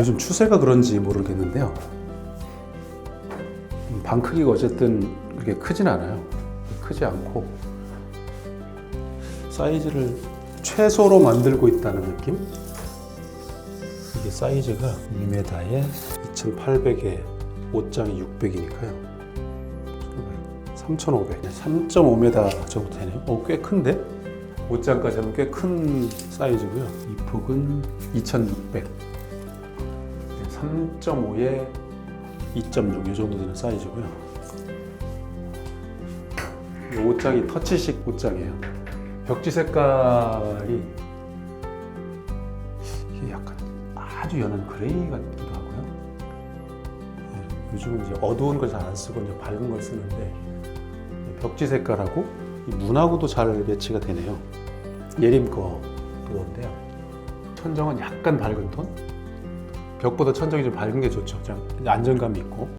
요즘 추세가 그런지 모르겠는데요. 음, 방 크기가 어쨌든 그렇게 크진 않아요. 크지 않고 사이즈를 최소로 만들고 있다는 느낌? 이게 사이즈가 2m에 2,800에 5장이 600이니까요. 3,500, 3.5m 정도 되네요. 어, 꽤 큰데? 5장까지 하면 꽤 큰 사이즈고요. 이 폭은 2,600. 3.5에 2.6 이 정도 되는 사이즈고요. 이 옷장이 터치식 옷장이에요. 벽지 색깔이 이게 약간 아주 연한 그레이 같기도 하고요. 예, 요즘은 이제 어두운 걸 잘 안 쓰고 이제 밝은 걸 쓰는데 이 벽지 색깔하고 이 문하고도 잘 매치가 되네요. 예림 거 그건데요. 천정은 약간 밝은 톤. 벽보다 천정이 좀 밝은 게 좋죠. 좀 안정감이 있고.